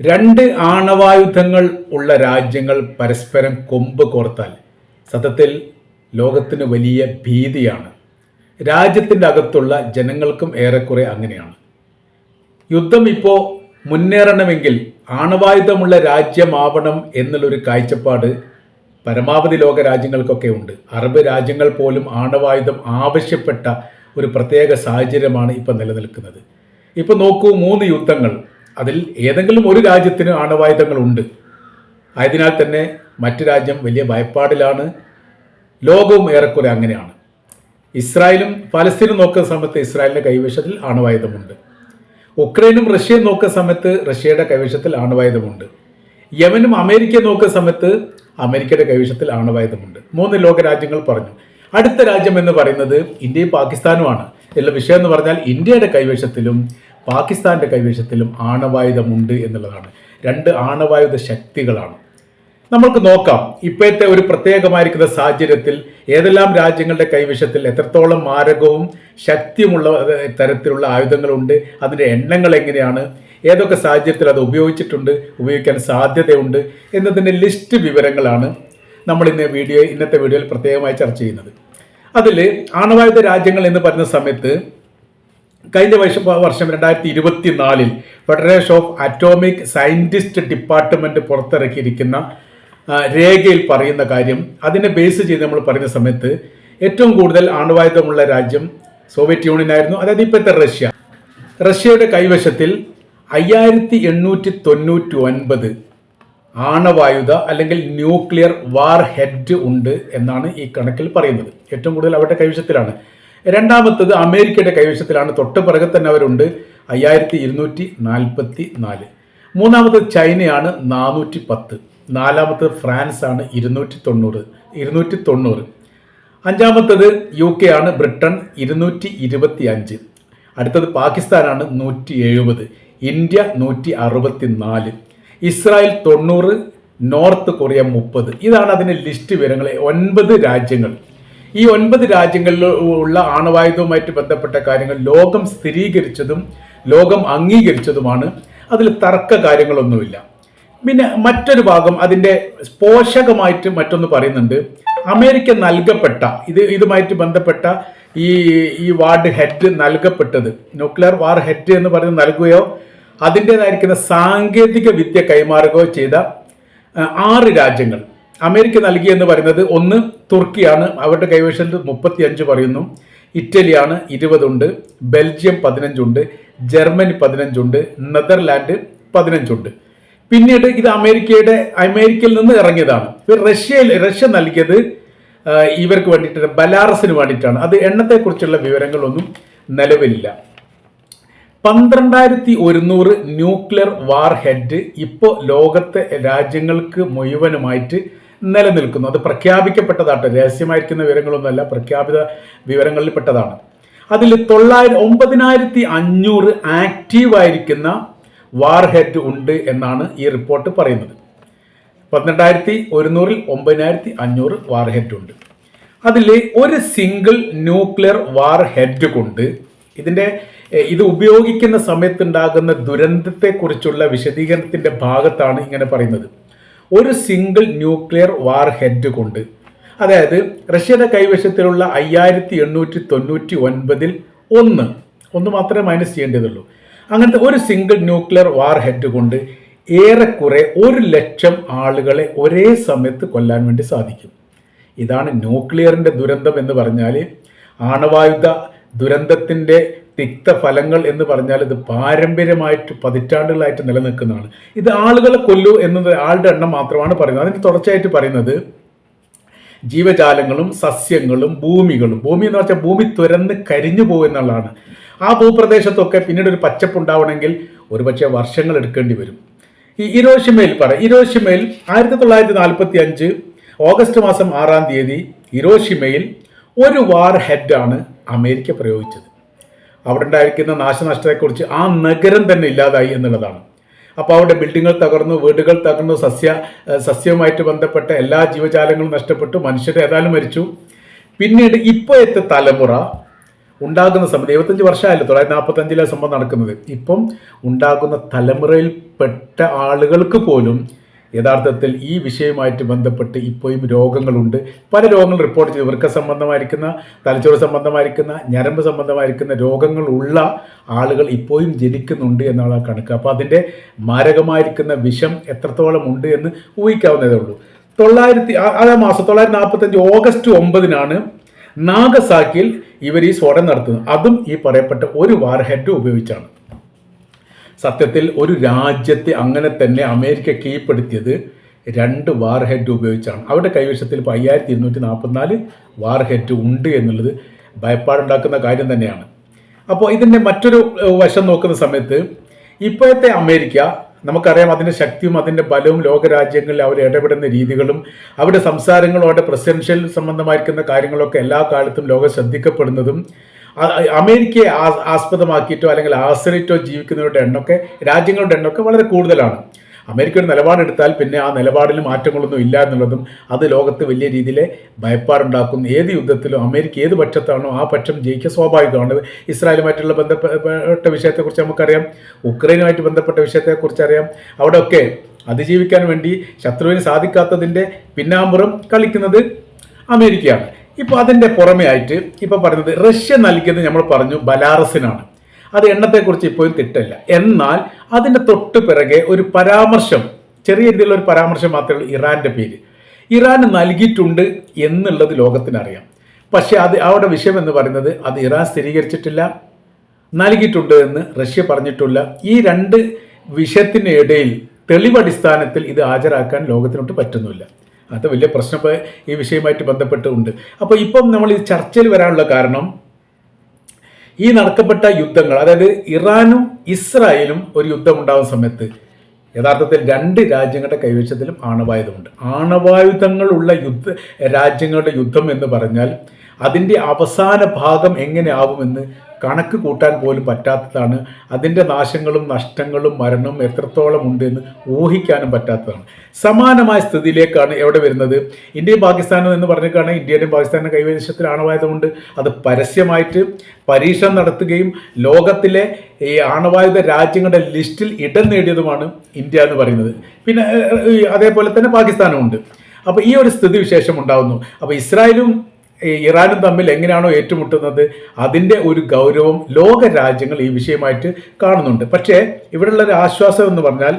രണ്ട് ആണവായുധങ്ങൾ ഉള്ള രാജ്യങ്ങൾ പരസ്പരം കൊമ്പ് കോർത്താൽ സത്യത്തിൽ ലോകത്തിന് വലിയ ഭീതിയാണ്. രാജ്യത്തിന്റെ അകത്തുള്ള ജനങ്ങൾക്കും ഏറെക്കുറെ അങ്ങനെയാണ്. യുദ്ധം ഇപ്പോൾ മുന്നേറണമെങ്കിൽ ആണവായുധമുള്ള രാജ്യമാവണം എന്നുള്ളൊരു കാഴ്ചപ്പാട് പരമാവധി ലോക രാജ്യങ്ങൾക്കൊക്കെ ഉണ്ട്. അറബ് രാജ്യങ്ങൾ പോലും ആണവായുധം ആവശ്യപ്പെട്ട ഒരു പ്രത്യേക സാഹചര്യമാണ് ഇപ്പം നിലനിൽക്കുന്നത്. ഇപ്പം നോക്കൂ മൂന്ന് യുദ്ധങ്ങൾ. അതിൽ ഏതെങ്കിലും ഒരു രാജ്യത്തിന് ആണവായുധങ്ങളുണ്ട്. ആയതിനാൽ തന്നെ മറ്റു രാജ്യം വലിയ ഭയപ്പാടിലാണ്. ലോകവും ഏറെക്കുറെ അങ്ങനെയാണ്. ഇസ്രായേലും പലസ്തീനും നോക്കുന്ന സമയത്ത് ഇസ്രായേലിന്റെ കൈവശത്തിൽ ആണവായുധമുണ്ട്. ഉക്രൈനും റഷ്യയും നോക്കുന്ന സമയത്ത് റഷ്യയുടെ കൈവശത്തിൽ ആണവായുധമുണ്ട്. യമനും അമേരിക്കയും നോക്കുന്ന സമയത്ത് അമേരിക്കയുടെ കൈവശത്തിൽ ആണവായുധമുണ്ട്. മൂന്ന് ലോകരാജ്യങ്ങൾ പറഞ്ഞു. അടുത്ത രാജ്യം എന്ന് പറയുന്നത് ഇന്ത്യയും പാകിസ്ഥാനുമാണ്. എല്ലാ വിഷയം എന്ന് പറഞ്ഞാൽ ഇന്ത്യയുടെ കൈവശത്തിലും പാകിസ്ഥാന്റെ കൈവശത്തിലും ആണവായുധമുണ്ട് എന്നുള്ളതാണ്. രണ്ട് ആണവായുധ ശക്തികളാണ്. നമുക്ക് നോക്കാം ഇപ്പോഴത്തെ ഒരു പ്രത്യേകമായിരിക്കുന്ന സാഹചര്യത്തിൽ ഏതെല്ലാം രാജ്യങ്ങളുടെ കൈവശത്തിൽ എത്രത്തോളം മാരകവും ശക്തിയുമുള്ള തരത്തിലുള്ള ആയുധങ്ങളുണ്ട് അതിന്റെ എണ്ണങ്ങൾ എങ്ങനെയാണ് ഏതൊക്കെ സാഹചര്യത്തിൽ അത് ഉപയോഗിച്ചിട്ടുണ്ട് ഉപയോഗിക്കാൻ സാധ്യതയുണ്ട് എന്നതിന്റെ ലിസ്റ്റ് വിവരങ്ങളാണ് നമ്മൾ ഇന്ന് വീഡിയോ ഇന്നത്തെ വീഡിയോയിൽ പ്രത്യേകമായി ചർച്ച ചെയ്യുന്നത്. അതിൽ ആണവായുധ രാജ്യങ്ങൾ എന്ന് പറയുന്ന സമയത്ത് കഴിഞ്ഞ വർഷം വർഷം രണ്ടായിരത്തി ഇരുപത്തി നാലിൽ federation of atomic scientist department പുറത്തിറക്കിയിരിക്കുന്ന രേഖയിൽ പറയുന്ന കാര്യം. അതിനെ ബേസ് ചെയ്ത് നമ്മൾ പറയുന്ന സമയത്ത് ഏറ്റവും കൂടുതൽ ആണവായുധമുള്ള രാജ്യം സോവിയറ്റ് യൂണിയൻ ആയിരുന്നു അതായത് ഇപ്പോഴത്തെ റഷ്യ. റഷ്യയുടെ കൈവശത്തിൽ അയ്യായിരത്തി എണ്ണൂറ്റി തൊണ്ണൂറ്റി ഒൻപത് ആണവായുധ അല്ലെങ്കിൽ ന്യൂക്ലിയർ വാർ ഹെഡ് ഉണ്ട് എന്നാണ് ഈ കണക്കിൽ പറയുന്നത്. ഏറ്റവും കൂടുതൽ അവരുടെ കൈവശത്തിലാണ്. രണ്ടാമത്തത് അമേരിക്കയുടെ കൈവശത്തിലാണ് തൊട്ട് പിറകെ തന്നെ അവരുണ്ട് അയ്യായിരത്തി ഇരുന്നൂറ്റി നാൽപ്പത്തി നാല് മൂന്നാമത്തത് ചൈനയാണ് നാനൂറ്റി പത്ത് നാലാമത്തത് ഫ്രാൻസ് ആണ് ഇരുന്നൂറ്റി തൊണ്ണൂറ് ഇരുന്നൂറ്റി തൊണ്ണൂറ് അഞ്ചാമത്തത് യു കെ ആണ് ബ്രിട്ടൻ ഇരുന്നൂറ്റി ഇരുപത്തി അഞ്ച് അടുത്തത് പാകിസ്ഥാനാണ് നൂറ്റി എഴുപത് ഇന്ത്യ നൂറ്റി അറുപത്തി നാല് ഇസ്രായേൽ തൊണ്ണൂറ്. നോർത്ത് കൊറിയ മുപ്പത്. ഇതാണ് അതിന്റെ ലിസ്റ്റ് വിവരങ്ങൾ ഒൻപത് രാജ്യങ്ങൾ. ഈ ഒൻപത് രാജ്യങ്ങളിൽ ഉള്ള ആണവായുധവുമായിട്ട് ബന്ധപ്പെട്ട കാര്യങ്ങൾ ലോകം സ്ഥിരീകരിച്ചതും ലോകം അംഗീകരിച്ചതുമാണ്. അതിൽ തർക്ക കാര്യങ്ങളൊന്നുമില്ല. പിന്നെ മറ്റൊരു ഭാഗം അതിന്റെ പോഷകമായിട്ട് മറ്റൊന്ന് പറയുന്നുണ്ട്. അമേരിക്ക നൽകപ്പെട്ട ഇത് ഇതുമായിട്ട് ബന്ധപ്പെട്ട ഈ ഈ വാർഡ് ഹെഡ് നൽകപ്പെട്ടത്. ന്യൂക്ലിയർ വാർ ഹെഡ് എന്ന് പറയുന്നത് നൽകുകയോ അതിന്റെതായിരിക്കുന്ന സാങ്കേതിക വിദ്യ കൈമാറുകയോ ചെയ്ത ആറ് രാജ്യങ്ങൾ. അമേരിക്ക നൽകി എന്ന് പറയുന്നത് ഒന്ന് തുർക്കിയാണ്. അവരുടെ കൈവശം മുപ്പത്തി അഞ്ച് പറയുന്നു. ഇറ്റലിയാണ് ഇരുപതുണ്ട്. ബെൽജിയം പതിനഞ്ചുണ്ട്. ജർമ്മനി പതിനഞ്ചുണ്ട്. നെതർലാൻഡ് പതിനഞ്ചുണ്ട്. പിന്നീട് ഇത് അമേരിക്കയുടെ അമേരിക്കയിൽ നിന്ന് ഇറങ്ങിയതാണ്. ഇത് റഷ്യയിൽ റഷ്യ നൽകിയത് ഇവർക്ക് വേണ്ടിയിട്ട് ബലാറസിന് വേണ്ടിയിട്ടാണ്. അത് എണ്ണത്തെക്കുറിച്ചുള്ള വിവരങ്ങളൊന്നും നിലവിലില്ല. പന്ത്രണ്ടായിരത്തി ഒരുന്നൂറ് ന്യൂക്ലിയർ വാർ ഹെഡ് ഇപ്പോൾ ലോകത്തെ രാജ്യങ്ങൾക്ക് മുഴുവനുമായിട്ട് നിലനിൽക്കുന്നു. അത് പ്രഖ്യാപിക്കപ്പെട്ടതാണ് രഹസ്യമായിരിക്കുന്ന വിവരങ്ങളൊന്നുമല്ല പ്രഖ്യാപിത വിവരങ്ങളിൽ പെട്ടതാണ് അതിൽ തൊള്ളായിരം ഒമ്പതിനായിരത്തി അഞ്ഞൂറ് ആക്റ്റീവായിരിക്കുന്ന വാർ ഹെഡ് ഉണ്ട് എന്നാണ് ഈ റിപ്പോർട്ട് പറയുന്നത്. പന്ത്രണ്ടായിരത്തി ഒരുന്നൂറിൽ ഒമ്പതിനായിരത്തി അഞ്ഞൂറ് വാർ ഹെഡ് ഉണ്ട്. അതിൽ ഒരു സിംഗിൾ ന്യൂക്ലിയർ വാർ ഹെഡ് കൊണ്ട് ഇതിന്റെ ഇത് ഉപയോഗിക്കുന്ന സമയത്തുണ്ടാകുന്ന ദുരന്തത്തെക്കുറിച്ചുള്ള വിശദീകരണത്തിന്റെ ഭാഗത്താണ് ഇങ്ങനെ പറയുന്നത്. ഒരു സിംഗിൾ ന്യൂക്ലിയർ വാർ ഹെഡ് കൊണ്ട്. അതായത് റഷ്യയുടെ കൈവശത്തിലുള്ള അയ്യായിരത്തി എണ്ണൂറ്റി തൊണ്ണൂറ്റി ഒൻപതിൽ ഒന്ന്. ഒന്ന് മാത്രമേ മൈനസ് ചെയ്യേണ്ടതുള്ളൂ. അങ്ങനത്തെ ഒരു സിംഗിൾ ന്യൂക്ലിയർ വാർ ഹെഡ് കൊണ്ട് ഏറെക്കുറെ ഒരു ലക്ഷം ആളുകളെ ഒരേ സമയത്ത് കൊല്ലാൻ വേണ്ടി സാധിക്കും. ഇതാണ് ന്യൂക്ലിയറിന്റെ ദുരന്തം എന്ന് പറഞ്ഞാൽ ആണവായുധ ദുരന്തത്തിന്റെ തിക്തഫലങ്ങൾ എന്ന് പറഞ്ഞാൽ ഇത് പാരമ്പര്യമായിട്ട് പതിറ്റാണ്ടുകളായിട്ട് നിലനിൽക്കുന്നതാണ്. ഇത് ആളുകളെ കൊല്ലൂ എന്നത് ആളുടെ എണ്ണം മാത്രമാണ് പറയുന്നത്. അതിന് തുടർച്ചയായിട്ട് പറയുന്നത് ജീവജാലങ്ങളും സസ്യങ്ങളും ഭൂമികളും. ഭൂമി എന്ന് വെച്ചാൽ ഭൂമി തുരന്ന് കരിഞ്ഞു പോകുന്നുള്ളതാണ് ആ ഭൂപ്രദേശത്തൊക്കെ പിന്നീട് ഒരു പച്ചപ്പുണ്ടാവണമെങ്കിൽ ഒരുപക്ഷെ വർഷങ്ങൾ എടുക്കേണ്ടി വരും. ഈ ഇരോഷിമയിൽ പറ ഇരോഷിമയിൽ ആയിരത്തി തൊള്ളായിരത്തി നാൽപ്പത്തി അഞ്ച് ഓഗസ്റ്റ് മാസം ആറാം തീയതി ഇരോഷിമയിൽ ഒരു വാർ ഹെഡാണ് അമേരിക്ക പ്രയോഗിച്ചത്. അവിടെ ഉണ്ടായിരിക്കുന്ന നാശനഷ്ടത്തെക്കുറിച്ച് ആ നഗരം തന്നെ ഇല്ലാതായി എന്നുള്ളതാണ്. അപ്പോൾ അവിടെ ബിൽഡിങ്ങുകൾ തകർന്നു വീടുകൾ തകർന്നു സസ്യ സസ്യവുമായിട്ട് ബന്ധപ്പെട്ട എല്ലാ ജീവജാലങ്ങളും നഷ്ടപ്പെട്ടു മനുഷ്യർ ഏതായാലും മരിച്ചു. പിന്നീട് ഇപ്പോഴത്തെ തലമുറ ഉണ്ടാകുന്ന സമയത്ത് എഴുപത്തഞ്ച് വർഷമായല്ലോ തൊള്ളായിരത്തി നാൽപ്പത്തഞ്ചിലെ സംഭവം നടക്കുന്നത്. ഇപ്പം ഉണ്ടാകുന്ന തലമുറയിൽപ്പെട്ട ആളുകൾക്ക് പോലും യഥാർത്ഥത്തിൽ ഈ വിഷയവുമായിട്ട് ബന്ധപ്പെട്ട് ഇപ്പോഴും രോഗങ്ങളുണ്ട്. പല രോഗങ്ങൾ റിപ്പോർട്ട് ചെയ്തു. വൃക്ക സംബന്ധമായിരിക്കുന്ന തലച്ചോറ് സംബന്ധമായിരിക്കുന്ന ഞരമ്പ് സംബന്ധമായിരിക്കുന്ന രോഗങ്ങളുള്ള ആളുകൾ ഇപ്പോഴും ജനിക്കുന്നുണ്ട് എന്നുള്ള കണക്ക്. അപ്പോൾ അതിന്റെ മാരകമായിരിക്കുന്ന വിഷം എത്രത്തോളം ഉണ്ട് എന്ന് ഊഹിക്കാവുന്നതേ ഉള്ളൂ. തൊള്ളായിരത്തി ആ- മാസം തൊള്ളായിരത്തി നാൽപ്പത്തഞ്ച് ഓഗസ്റ്റ് ഒമ്പതിനാണ് നാഗസാക്കിയിൽ ഇവർ ഈ സ്ഫോടനം നടത്തുന്നത്. അതും ഈ പറയപ്പെട്ട ഒരു വാർഹെഡ് ഉപയോഗിച്ചാണ്. സത്യത്തിൽ ഒരു രാജ്യത്തെ അങ്ങനെ തന്നെ അമേരിക്ക കീഴ്പ്പെടുത്തിയത് രണ്ട് വാർ ഹെഡ് ഉപയോഗിച്ചാണ്. അവരുടെ കൈവശത്തിൽ ഇപ്പോൾ അയ്യായിരത്തി ഇരുന്നൂറ്റി നാൽപ്പത്തിനാല് വാർ ഹെഡ് ഉണ്ട് എന്നുള്ളത് ഭയപ്പാടുണ്ടാക്കുന്ന കാര്യം തന്നെയാണ്. അപ്പോൾ ഇതിന്റെ മറ്റൊരു വശം നോക്കുന്ന സമയത്ത് ഇപ്പോഴത്തെ അമേരിക്ക നമുക്കറിയാം അതിന്റെ ശക്തിയും അതിന്റെ ബലവും ലോകരാജ്യങ്ങളിൽ അവർ ഇടപെടുന്ന രീതികളും അവരുടെ സംസാരങ്ങളും അവരുടെ പ്രസിഡൻഷ്യൽ സംബന്ധമായിരിക്കുന്ന കാര്യങ്ങളൊക്കെ എല്ലാ കാലത്തും ലോകം ശ്രദ്ധിക്കപ്പെടുന്നതും അമേരിക്കയെ ആസ്പദമാക്കിയിട്ടോ അല്ലെങ്കിൽ ആശ്രയിച്ചോ ജീവിക്കുന്നവരുടെ എണ്ണമൊക്കെ രാജ്യങ്ങളുടെ എണ്ണമൊക്കെ വളരെ കൂടുതലാണ്. അമേരിക്ക ഒരു നിലപാടെടുത്താൽ പിന്നെ ആ നിലപാടിൽ മാറ്റങ്ങളൊന്നും ഇല്ല എന്നുള്ളതും അത് ലോകത്ത് വലിയ രീതിയിൽ ഭയപ്പാടുണ്ടാക്കും ഏത് യുദ്ധത്തിലും അമേരിക്ക ഏത് പക്ഷത്താണോ ആ പക്ഷം ജയിക്കുക സ്വാഭാവികമാണ്. ഇസ്രായേലുമായിട്ടുള്ള ബന്ധപ്പെട്ട വിഷയത്തെക്കുറിച്ച് നമുക്കറിയാം. ഉക്രൈനുമായിട്ട് ബന്ധപ്പെട്ട വിഷയത്തെക്കുറിച്ച് അറിയാം. അവിടെയൊക്കെ അതിജീവിക്കാൻ വേണ്ടി ശത്രുവിന് സാധിക്കാത്തതിന്റെ പിന്നാമ്പുറം കളിക്കുന്നത് അമേരിക്കയാണ്. ഇപ്പോൾ അതിന്റെ പുറമെ ആയിട്ട് ഇപ്പോൾ പറയുന്നത് റഷ്യ നൽകിയത് നമ്മൾ പറഞ്ഞു ബലാറസിനാണ്. അത് എണ്ണത്തെക്കുറിച്ച് ഇപ്പോഴും തിട്ടല്ല. എന്നാൽ അതിന്റെ തൊട്ട് പിറകെ ഒരു പരാമർശം ചെറിയ രീതിയിലുള്ള ഒരു പരാമർശം മാത്രമേ ഉള്ളൂ ഇറാന്റെ പേര്. ഇറാൻ നൽകിയിട്ടുണ്ട് എന്നുള്ളത് ലോകത്തിനറിയാം. പക്ഷേ അത് അവിടെ വിഷയം എന്ന് പറയുന്നത് അത് ഇറാൻ സ്ഥിരീകരിച്ചിട്ടില്ല നൽകിയിട്ടുണ്ട് എന്ന് റഷ്യ പറഞ്ഞിട്ടില്ല. ഈ രണ്ട് വിഷയത്തിനിടയിൽ തെളിവടിസ്ഥാനത്തിൽ ഇത് ഹാജരാക്കാൻ ലോകത്തിനൊട്ട് പറ്റുന്നില്ല. അത് വലിയ പ്രശ്നം ഇപ്പോൾ ഈ വിഷയവുമായിട്ട് ബന്ധപ്പെട്ടുണ്ട്. അപ്പോൾ ഇപ്പം നമ്മൾ ഈ ചർച്ചയിൽ വരാനുള്ള കാരണം ഈ നടക്കപ്പെട്ട യുദ്ധങ്ങൾ അതായത് ഇറാനും ഇസ്രായേലും ഒരു യുദ്ധം ഉണ്ടാകുന്ന സമയത്ത് യഥാർത്ഥത്തിൽ രണ്ട് രാജ്യങ്ങളുടെ കൈവശത്തിലും ആണവായുധമുണ്ട്. ആണവായുധങ്ങളുള്ള യുദ്ധ രാജ്യങ്ങളുടെ യുദ്ധം എന്ന് പറഞ്ഞാൽ അതിന്റെ അവസാന ഭാഗം എങ്ങനെ ആവുമെന്ന് കണക്ക് കൂട്ടാൻ പോലും പറ്റാത്തതാണ്. അതിന്റെ നാശങ്ങളും നഷ്ടങ്ങളും മരണം എത്രത്തോളം ഉണ്ട് എന്ന് ഊഹിക്കാനും പറ്റാത്തതാണ്. സമാനമായ സ്ഥിതിയിലേക്കാണ് എവിടെ വരുന്നത്? ഇന്ത്യയും പാകിസ്ഥാനും എന്ന് പറഞ്ഞിട്ടാണ് ഇന്ത്യയുടെയും പാകിസ്ഥാനും കൈവശത്തിൽ ആണവായുധമുണ്ട്. അത് പരസ്യമായിട്ട് പരീക്ഷണം നടത്തുകയും ലോകത്തിലെ ഈ ആണവായുധ രാജ്യങ്ങളുടെ ലിസ്റ്റിൽ ഇടം നേടിയതുമാണ് ഇന്ത്യ എന്ന് പറയുന്നത്. പിന്നെ അതേപോലെ തന്നെ പാകിസ്ഥാനും ഉണ്ട്. അപ്പോൾ ഈ ഒരു സ്ഥിതി വിശേഷം ഉണ്ടാകുന്നു അപ്പോൾ ഇസ്രായേലും ഇറാനും തമ്മിൽ എങ്ങനെയാണോ ഏറ്റുമുട്ടുന്നത് അതിന്റെ ഒരു ഗൗരവം ലോക രാജ്യങ്ങൾ ഈ വിഷയമായിട്ട് കാണുന്നുണ്ട്. പക്ഷേ ഇവിടെയുള്ള ഒരു ആശ്വാസം എന്ന് പറഞ്ഞാൽ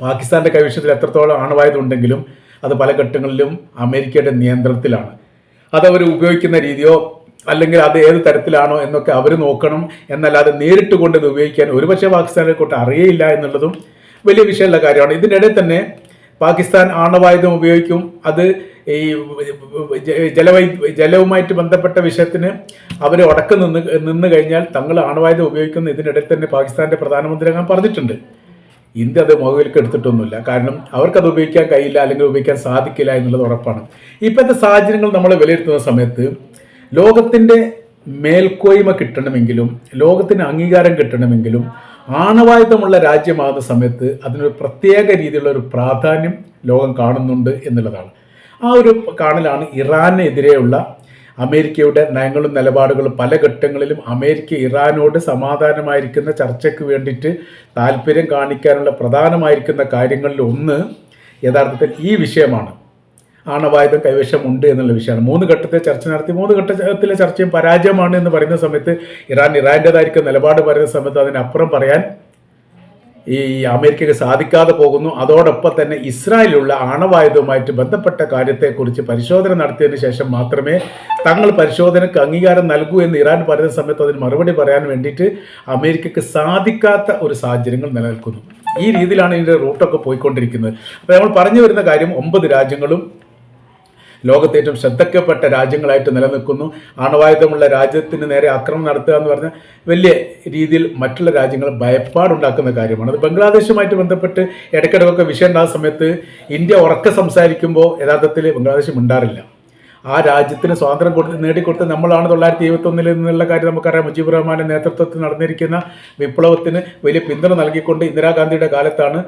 പാകിസ്ഥാന്റെ കൈവശത്തിൽ എത്രത്തോളം ആണവായതുണ്ടെങ്കിലും അത് പല ഘട്ടങ്ങളിലും അമേരിക്കയുടെ നിയന്ത്രണത്തിലാണ്. അത് അവർ ഉപയോഗിക്കുന്ന രീതിയോ അല്ലെങ്കിൽ അത് ഏത് തരത്തിലാണോ എന്നൊക്കെ അവർ നോക്കണം. എന്നല്ലാതെ നേരിട്ട് കൊണ്ട് ഇത് ഉപയോഗിക്കാൻ ഒരുപക്ഷെ പാകിസ്ഥാനെ കൊണ്ട് അറിയയില്ല എന്നുള്ളതും വലിയ വിഷയമുള്ള കാര്യമാണ്. ഇതിനിടെ തന്നെ പാകിസ്ഥാൻ ആണവായുധം ഉപയോഗിക്കും. അത് ഈ ജലവൈ ജലവുമായിട്ട് ബന്ധപ്പെട്ട വിഷയത്തിന് അവർ ഉടക്കം നിന്ന് നിന്ന് കഴിഞ്ഞാൽ തങ്ങൾ ആണവായുധം ഉപയോഗിക്കുന്ന ഇതിനിടയിൽ തന്നെ പാകിസ്ഥാന്റെ അങ്ങനെ പറഞ്ഞിട്ടുണ്ട്. ഇന്ത്യ അത് മുഖവിലേക്ക് എടുത്തിട്ടൊന്നുമില്ല. കാരണം അവർക്കത് ഉപയോഗിക്കാൻ കഴിയില്ല അല്ലെങ്കിൽ ഉപയോഗിക്കാൻ സാധിക്കില്ല എന്നുള്ളത് ഉറപ്പാണ്. ഇപ്പോഴത്തെ സാഹചര്യങ്ങൾ നമ്മൾ വിലയിരുത്തുന്ന സമയത്ത് ലോകത്തിന്റെ മേൽക്കോയ്മ കിട്ടണമെങ്കിലും ലോകത്തിന് അംഗീകാരം കിട്ടണമെങ്കിലും ആണവായുധമുള്ള രാജ്യമാകുന്ന സമയത്ത് അതിനൊരു പ്രത്യേക രീതിയിലുള്ള ഒരു പ്രാധാന്യം ലോകം കാണുന്നുണ്ട് എന്നുള്ളതാണ്. ആ ഒരു കാണലാണ് ഇറാനെതിരെയുള്ള അമേരിക്കയുടെ നയങ്ങളും നിലപാടുകളും പല ഘട്ടങ്ങളിലും അമേരിക്ക ഇറാനോട് സമാധാനമായിരിക്കുന്ന ചർച്ചയ്ക്ക് വേണ്ടിയിട്ട് താല്പര്യം കാണിക്കാനുള്ള പ്രധാനമായിരിക്കുന്ന കാര്യങ്ങളിൽ ഒന്ന് യഥാർത്ഥത്തിൽ ഈ വിഷയമാണ്. ആണവായുധം കൈവശമുണ്ട് എന്നുള്ള വിഷയമാണ്. മൂന്ന് ഘട്ടത്തെ ചർച്ച നടത്തി മൂന്ന് ഘട്ടത്തിലെ ചർച്ചയും പരാജയമാണ് എന്ന് പറയുന്ന സമയത്ത് ഇറാൻ ഇറാന്റെതായിരിക്കും നിലപാട് പറയുന്ന സമയത്ത് അതിനപ്പുറം പറയാൻ ഈ അമേരിക്കയ്ക്ക് സാധിക്കാതെ പോകുന്നു. അതോടൊപ്പം തന്നെ ഇസ്രായേലുള്ള ആണവായുധവുമായിട്ട് ബന്ധപ്പെട്ട കാര്യത്തെക്കുറിച്ച് പരിശോധന നടത്തിയതിനു ശേഷം മാത്രമേ തങ്ങൾ പരിശോധനയ്ക്ക് അംഗീകാരം നൽകൂ എന്ന് ഇറാൻ പറയുന്ന സമയത്ത് അതിന് മറുപടി പറയാൻ വേണ്ടിയിട്ട് അമേരിക്കയ്ക്ക് സാധിക്കാത്ത ഒരു സാഹചര്യങ്ങൾ നിലനിൽക്കുന്നു. ഈ രീതിയിലാണ് ഇതിന്റെ റൂട്ടൊക്കെ പോയിക്കൊണ്ടിരിക്കുന്നത്. അപ്പോൾ നമ്മൾ പറഞ്ഞു വരുന്ന കാര്യം ഒമ്പത് രാജ്യങ്ങളും ലോകത്തെ ഏറ്റവും ശ്രദ്ധക്കപ്പെട്ട രാജ്യങ്ങളായിട്ട് നിലനിൽക്കുന്നു. ആണവായുധമുള്ള രാജ്യത്തിന് നേരെ ആക്രമണം നടത്തുക എന്ന് പറഞ്ഞാൽ വലിയ രീതിയിൽ മറ്റുള്ള രാജ്യങ്ങൾ ഭയപ്പാടുണ്ടാക്കുന്ന കാര്യമാണ്. അത് ബംഗ്ലാദേശുമായിട്ട് ബന്ധപ്പെട്ട് ഇടയ്ക്കിടയ്ക്കൊക്കെ വിഷയം ഉണ്ടാകുന്ന സമയത്ത് ഇന്ത്യ ഉറക്കെ സംസാരിക്കുമ്പോൾ യഥാർത്ഥത്തിൽ ബംഗ്ലാദേശ് മിണ്ടാറില്ല. ആ രാജ്യത്തിന് സ്വാതന്ത്ര്യം കൊടുത്ത് നേടിക്കൊടുത്ത് നമ്മളാണ് തൊള്ളായിരത്തി ഇരുപത്തി ഒന്നിൽ നിന്നുള്ള കാര്യം നമുക്കറിയാം. മുജീബ് റഹ്മാന്റെ നേതൃത്വത്തിൽ നടന്നിരിക്കുന്ന വിപ്ലവത്തിന് വലിയ പിന്തുണ നൽകിക്കൊണ്ട് ഇന്ദിരാഗാന്ധിയുടെ കാലത്താണ്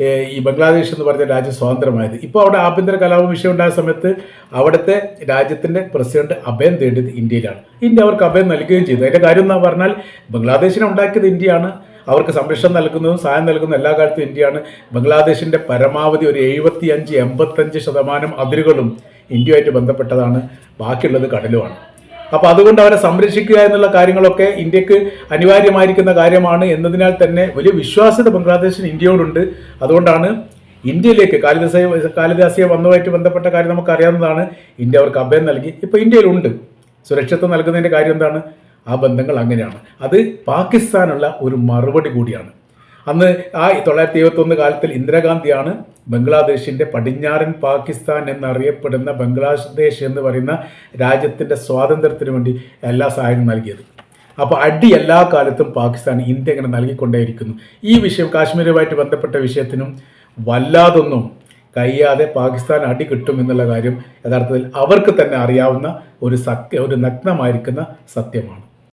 ഈ ബംഗ്ലാദേശ് എന്ന് പറഞ്ഞ രാജ്യം സ്വതന്ത്രമായത്. ഇപ്പോൾ അവിടെ ആഭ്യന്തര കലാപ വിഷയം ഉണ്ടായ സമയത്ത് അവിടുത്തെ രാജ്യത്തിന്റെ പ്രസിഡന്റ് അഭയം തേടിയത് ഇന്ത്യയിലാണ്. ഇന്ത്യ അവർക്ക് അഭയം നൽകുകയും ചെയ്തു. അതിന്റെ കാര്യം എന്ന് പറഞ്ഞാൽ ബംഗ്ലാദേശിനെ ഉണ്ടാക്കിയത് ഇന്ത്യയാണ്. അവർക്ക് സംരക്ഷണം നൽകുന്നതും സഹായം നൽകുന്നതും എല്ലാ കാലത്തും ഇന്ത്യയാണ്. ബംഗ്ലാദേശിന്റെ പരമാവധി ഒരു എഴുപത്തി അഞ്ച് എൺപത്തഞ്ച് ശതമാനം അതിരുകളും ഇന്ത്യയുമായിട്ട് ബന്ധപ്പെട്ടതാണ്. ബാക്കിയുള്ളത് കടലുമാണ്. അപ്പോൾ അതുകൊണ്ട് അവരെ സംരക്ഷിക്കുക എന്നുള്ള കാര്യങ്ങളൊക്കെ ഇന്ത്യയ്ക്ക് അനിവാര്യമായിരിക്കുന്ന കാര്യമാണ് എന്നതിനാൽ തന്നെ വലിയ വിശ്വാസ്യത ബംഗ്ലാദേശിന് ഇന്ത്യയോടുണ്ട്. അതുകൊണ്ടാണ് ഇന്ത്യയിലേക്ക് കാലിദാസ കാലിദാസിയെ വന്നതുമായിട്ട് ബന്ധപ്പെട്ട കാര്യം നമുക്ക് അറിയാവുന്നതാണ് ഇന്ത്യ അവർക്ക് അഭയം നൽകി. ഇപ്പോൾ ഇന്ത്യയിലുണ്ട്. സുരക്ഷിത്വം നൽകുന്നതിന്റെ കാര്യം എന്താണ്? ആ ബന്ധങ്ങൾ അങ്ങനെയാണ്. അത് പാകിസ്ഥാനുള്ള ഒരു മറുപടി കൂടിയാണ്. അന്ന് ആ തൊള്ളായിരത്തി എഴുപത്തൊന്ന് കാലത്തിൽ ഇന്ദിരാഗാന്ധിയാണ് ബംഗ്ലാദേശിന്റെ പടിഞ്ഞാറൻ പാകിസ്ഥാൻ എന്നറിയപ്പെടുന്ന ബംഗ്ലാദേശ് എന്ന് പറയുന്ന രാജ്യത്തിന്റെ സ്വാതന്ത്ര്യത്തിന് വേണ്ടി എല്ലാ സഹായവും നൽകിയത്. അപ്പോൾ അടി എല്ലാ കാലത്തും പാകിസ്ഥാൻ ഇന്ത്യ ഇങ്ങനെ നൽകിക്കൊണ്ടേയിരിക്കുന്നു. ഈ വിഷയം കാശ്മീരുമായിട്ട് ബന്ധപ്പെട്ട വിഷയത്തിനും വല്ലാതൊന്നും കഴിയാതെ പാകിസ്ഥാൻ അടി കിട്ടും എന്നുള്ള കാര്യം യഥാർത്ഥത്തിൽ അവർക്ക് തന്നെ അറിയാവുന്ന ഒരു സത്യ ഒരു നഗ്നമായിരിക്കുന്ന സത്യമാണ്.